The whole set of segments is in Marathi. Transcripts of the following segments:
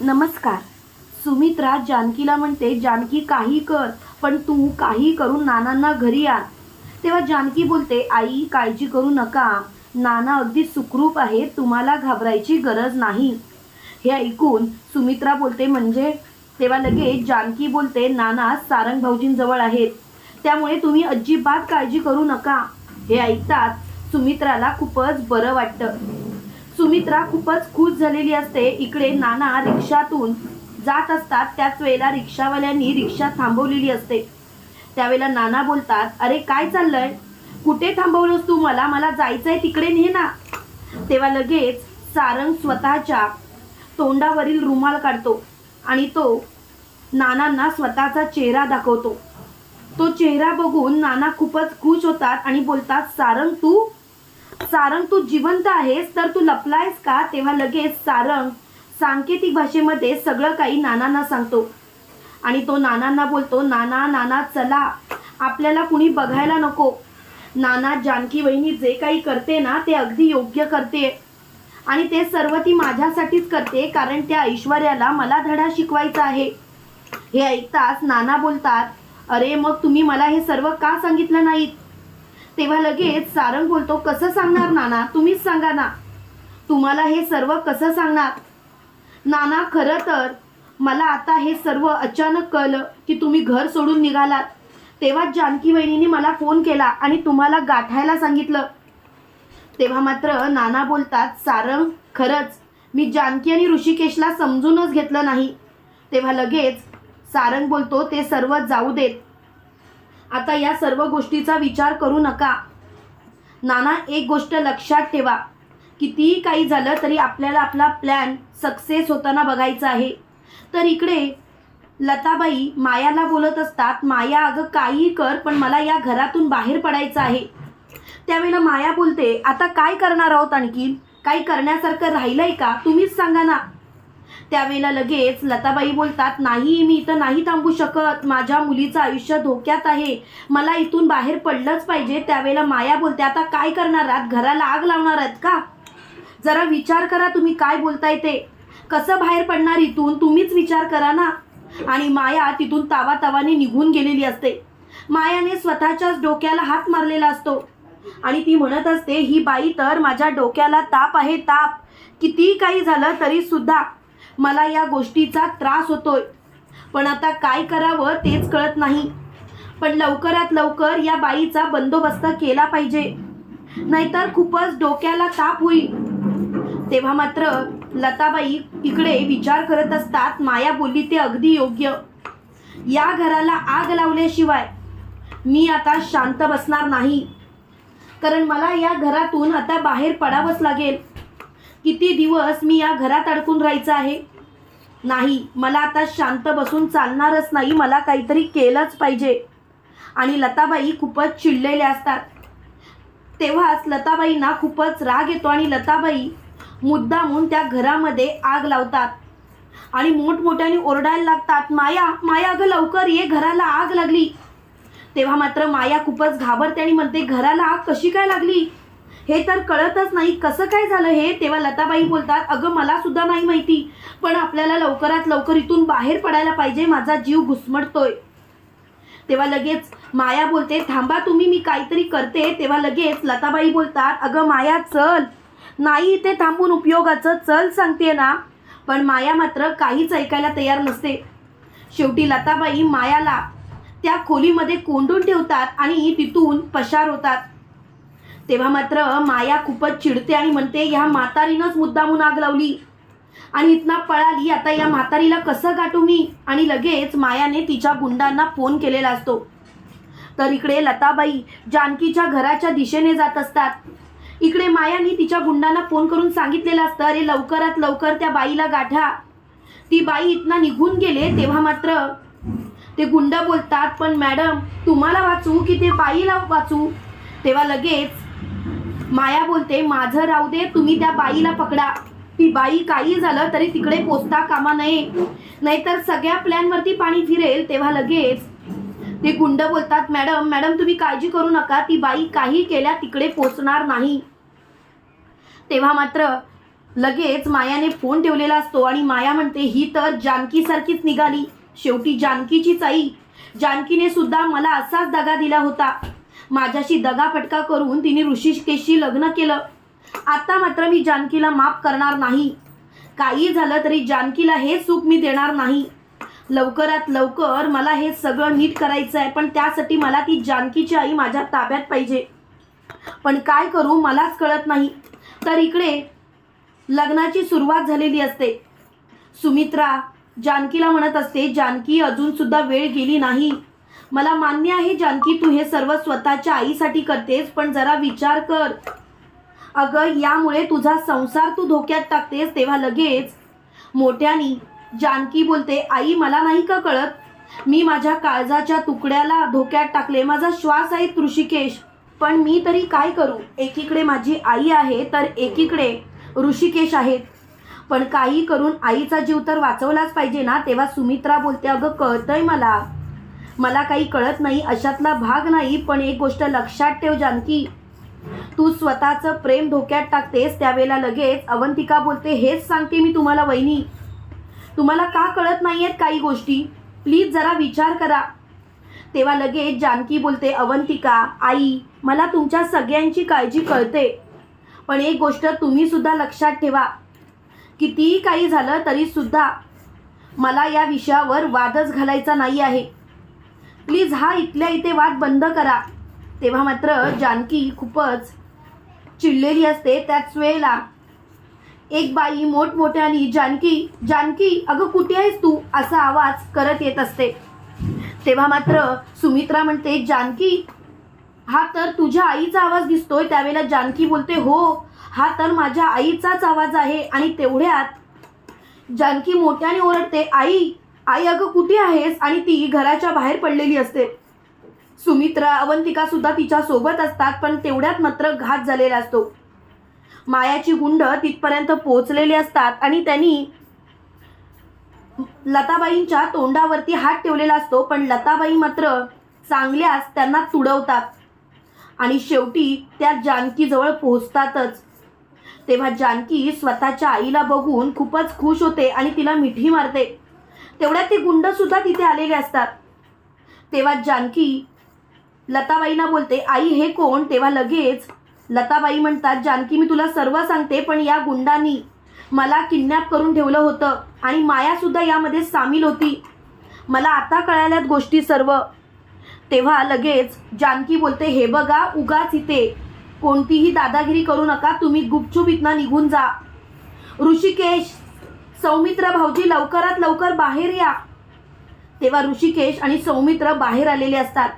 नमस्कार. सुमित्रा जानकीला म्हणते जानकी काही कर पण तू काही करून नानांना घरी आण. तेव्हा जानकी बोलते आई काळजी करू नका. नाना अगदी सुखरूप आहे तुम्हाला घाबरायची गरज नाही. हे ऐकून सुमित्रा बोलते म्हणजे? तेव्हा लगेच जानकी बोलते नाना सारंग भाऊजींजवळ आहेत. त्यामुळे तुम्ही अजिबात काळजी करू नका. हे ऐकताच सुमित्राला खूपच बरं वाटतं. सुमित्रा खूपच खुश झालेली असते. इकडे नाना रिक्षातून जात असतात. त्याच वेळेला रिक्षावाल्यांनी रिक्षा थांबवलेली असते. त्यावेळेला नाना बोलतात अरे काय चाललंय? कुठे थांबवलंस तू मला? मला जायचंय तिकडे ने ना. तेव्हा लगेच सारंग स्वतःच्या तोंडावरील रुमाल काढतो आणि तो नानांना स्वतःचा चेहरा दाखवतो. तो चेहरा बघून नाना खूपच खुश होतात आणि बोलतात सारंग तू सारंग तू जिवंत आहेस तर तू लपलायस का? तेव्हा लगेच सारंग सांकेतिक भाषेमध्ये सगळं काही नानांना सांगतो. आणि तो नानांना बोलतो नाना नाना चला. आपल्याला कुणी बघायला नको. नाना जानकी वहिनी जे काही करते ना ते अगदी योग्य करते. आणि ते सर्व ती माझ्यासाठीच करते कारण त्या ऐश्वर्याला मला धडा शिकवायचा आहे. हे ऐकताच नाना बोलतात अरे मग तुम्ही मला हे सर्व का सांगितलं नाहीत? तेव्हा लगेच सारंग बोलतो कसं सांगणार नाना? तुम्हीच सांगा ना. तुम्हाला हे सर्व कसं सांगणार? नाना खरं तर मला आता हे सर्व अचानक कळलं की तुम्ही घर सोडून निघालात. तेव्हा जानकी वहिनीने मला फोन केला आणि तुम्हाला गाठायला सांगितलं. तेव्हा मात्र नाना बोलतात सारंग खरंच मी जानकी आणि ऋषिकेशला समजूनच घेतलं नाही. तेव्हा लगेच सारंग बोलतो ते सर्व जाऊ देत. आता या सर्व गोष्टीचा विचार करू नका. नाना एक गोष्ट लक्षात ठेवा. कितीही काही झालं तरी आपल्याला आपला प्लॅन सक्सेस होताना बघायचा आहे. तर इकडे लताबाई मायाला बोलत असतात माया अगं काहीही कर पण मला या घरातून बाहेर पडायचं आहे. त्यावेळेला माया बोलते आता काय करणार आहोत आणखी? काही करण्यासारखं राहिलंय का? तुम्हीच सांगा ना. त्यावेळेला लगेच लताबाई बोलतात नाही मी इथं नाही थांबू शकत. माझ्या मुलीचं आयुष्य धोक्यात आहे. मला इथून बाहेर पडलंच पाहिजे. त्यावेळेला माया बोलते आता काय करणार आहात? घराला आग लावणार आहेत का? जरा विचार करा तुम्ही काय बोलताय ते. कसं बाहेर पडणार इथून? तुम्हीच विचार करा ना. आणि माया तिथून तावा तावाने निघून गेलेली असते. मायाने स्वतःच्याच डोक्याला हात मारलेला असतो. आणि ती म्हणत असते ही बाई तर माझ्या डोक्याला ताप आहे ताप. कितीही काही झालं तरी सुद्धा मला या गोष्टीचा त्रास होतोय. पण आता काय करावं तेच कळत नाही. पण लवकरात लवकर या बाईचा बंदोबस्त केला पाहिजे. नाहीतर खूपच डोक्याला ताप होईल. तेव्हा मात्र लताबाई इकडे विचार करत असतात माया बोलली ते अगदी योग्य. या घराला आग लावल्याशिवाय मी आता शांत बसणार नाही. कारण मला या घरातून आता बाहेर पडावंच लागेल. किती दिवस मी या घरात अडकून राहायचं आहे? नाही मला आता शांत बसून चालणारच नाही मला काहीतरी केलंच पाहिजे. आणि लताबाई खूपच चिडलेल्या असतात. तेव्हाच लताबाईंना खूपच राग येतो आणि लताबाई मुद्दामून त्या घरामध्ये आग लावतात. आणि मोठमोठ्याने ओरडायला लागतात माया माया अगं लवकर ये घराला आग लागली. तेव्हा मात्र माया खूपच घाबरते आणि म्हणते घराला आग कशी काय लागली? हे तर कळतच नाही कसं काय झालं हे. तेव्हा लताबाई बोलतात अगं मला सुद्धा नाही माहिती पण आपल्याला लवकरात लवकर इथून बाहेर पडायला पाहिजे माझा जीव घुसमटतोय. तेव्हा लगेच माया बोलते थांबा तुम्ही मी काहीतरी करते. तेव्हा लगेच लताबाई बोलतात अगं माया चल. नाही इथे थांबून उपयोगाचं चल सांगते ना. पण माया मात्र काहीच ऐकायला तयार नसते. शेवटी लताबाई मायाला त्या खोलीमध्ये कोंडून ठेवतात आणि तिथून पशार होतात. तेव्हा मात्र माया खूपच चिडते आणि म्हणते ह्या म्हातारीनंच मुद्दामून आग लावली. आणि इथनं पळाली. आता या म्हातारीला कसं गाठू मी? आणि लगेच मायाने तिच्या गुंडांना फोन केलेला असतो. तर इकडे लताबाई जानकीच्या घराच्या दिशेने जात असतात. इकडे मायाने तिच्या गुंडांना फोन करून सांगितलेलं असतं अरे लवकरात लवकर त्या बाईला गाठा. ती बाई इथनं निघून गेले. तेव्हा मात्र ते गुंड बोलतात पण मॅडम तुम्हाला वाचू की ते बाईला वाचू तेव्हा लगेच माया बोलते माझं राहू दे तुम्ही त्या बाईला पकडा. ती बाई काही झालं तरी तिकडे पोचता कामा नये. नाहीतर सगळ्या प्लॅनवरती पाणी फिरेल तेव्हा लगेच. ते गुंड बोलतात मॅडम मॅडम तुम्ही काळजी करू नका. ती बाई काही केल्या तिकडे पोचणार नाही. तेव्हा मात्र लगेच मायाने फोन ठेवलेला असतो आणि माया म्हणते ही तर जानकीसारखीच निघाली. शेवटी जानकीचीच आई. जानकीने सुद्धा मला असाच दगा दिला होता. माझ्याशी दगाफटका करून तिने ऋषिकेशशी लग्न केलं. आता मात्र मी जानकीला माफ करणार नाही. काही झालं तरी जानकीला हे सुख मी देणार नाही. लवकरात लवकर मला हे सगळं नीट करायचं आहे पण त्यासाठी मला ती जानकीची आई माझ्या ताब्यात पाहिजे. पण काय करू मलाच कळत नाही. तर इकडे लग्नाची सुरुवात झालेली असते. सुमित्रा जानकीला म्हणत असते जानकी अजूनसुद्धा वेळ गेली नाही. मला मान्य आहे जानकी तू हे सर्व स्वतःच्या आईसाठी करतेस पण जरा विचार कर. अगं यामुळे तुझा संसार तू धोक्यात टाकतेस तेव्हा लगेच. मोठ्यानी जानकी बोलते आई मला नाही का कळत? मी माझ्या काळजाच्या तुकड्याला धोक्यात टाकले माझा श्वास आहे ऋषिकेश. पण मी तरी काय करू? एकीकडे माझी आई आहे तर एकीकडे ऋषिकेश आहेत पण काही करून आईचा जीव तर वाचवलाच पाहिजे ना? तेव्हा सुमित्रा बोलते अगं कळतंय मला. मला काही कळत नाही अशातला भाग नाही पण एक गोष्ट लक्षात ठेव जानकी. तू स्वतःचं प्रेम धोक्यात टाकतेस त्यावेळेला लगेच अवंतिका बोलते हेच सांगते मी तुम्हाला वहिनी. तुम्हाला का कळत नाही आहेत काही गोष्टी? प्लीज जरा विचार करा. तेव्हा लगेच जानकी बोलते अवंतिका आई मला तुमच्या सगळ्यांची काळजी कळते. पण एक गोष्ट तुम्हीसुद्धा लक्षात ठेवा. कितीही काही झालं तरीसुद्धा मला या विषयावर वादच घालायचा नाही आहे. प्लीज हा इथल्या इथे वाद बंद करा. तेव्हा मात्र जानकी खूपच चिडलेली असते त्याच वेळेला. एक बाई मोठमोठ्याने जानकी जानकी अगं कुठे आहेस तू? असा आवाज करत येत असते. तेव्हा मात्र सुमित्रा म्हणते जानकी हा तर तुझ्या आईचा आवाज दिसतोय. त्यावेळेला जानकी बोलते हो हा तर माझ्या आईचाच आवाज आहे आणि तेवढ्यात. जानकी मोठ्याने ओरडते आई आई अगं कुठे आहेस? आणि ती घराच्या बाहेर पडलेली असते. सुमित्रा अवंतिका सुद्धा तिच्या सोबत असतात पण तेवढ्यात मात्र घात झालेला असतो. मायाची गुंड तिथपर्यंत पोहोचलेली असतात आणि त्यांनी लताबाईंच्या तोंडावरती हात ठेवलेला असतो पण लताबाई मात्र चांगल्याच त्यांना तुडवतात. आणि शेवटी त्या जानकीजवळ पोहोचतातच. तेव्हा जानकी स्वतःच्या आईला बघून खूपच खुश होते आणि तिला मिठी मारते. तेवढ्यात ते गुंड सुद्धा तिथे आलेले असतात. तेव्हा जानकी लताबाईंना बोलते आई हे कोण? तेव्हा लगेच लताबाई म्हणतात जानकी मी तुला सर्व सांगते पण या गुंडांनी मला किडनॅप करून ठेवलं होतं आणि मायासुद्धा यामध्ये सामील होती. मला आता कळाल्यात गोष्टी सर्व. तेव्हा लगेच जानकी बोलते हे बघा उगाच इथे कोणतीही दादागिरी करू नका तुम्ही गुपचूप इथनं निघून जा. ऋषिकेश सौमित्र भाऊजी लवकरात लवकर बाहेर या. तेव्हा ऋषिकेश आणि सौमित्र बाहेर आलेले असतात.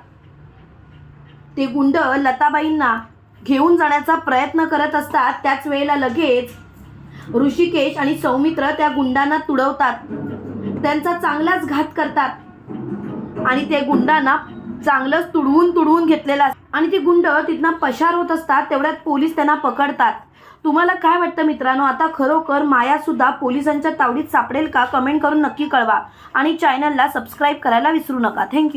ते गुंड लताबाईंना घेऊन जाण्याचा प्रयत्न करत असतात. त्याच वेळेला लगेच ऋषिकेश आणि सौमित्र त्या गुंडांना तुडवतात. त्यांचा चांगलाच घात करतात. आणि ते गुंडांना चांगलंच तुडवून तुडवून घेतलेला असतं. आणि ते गुंड तिथनं पशार होत असतात. तेवढ्यात पोलीस त्यांना पकडतात. तुम्हाला काय वाटतं मित्रांनो? आता खरोखर मायासुद्धा पोलिसांच्या तावडीत सापडेल का? कमेंट करून नक्की कळवा. आणि चॅनलला सबस्क्राईब करायला विसरू नका. थँक्यू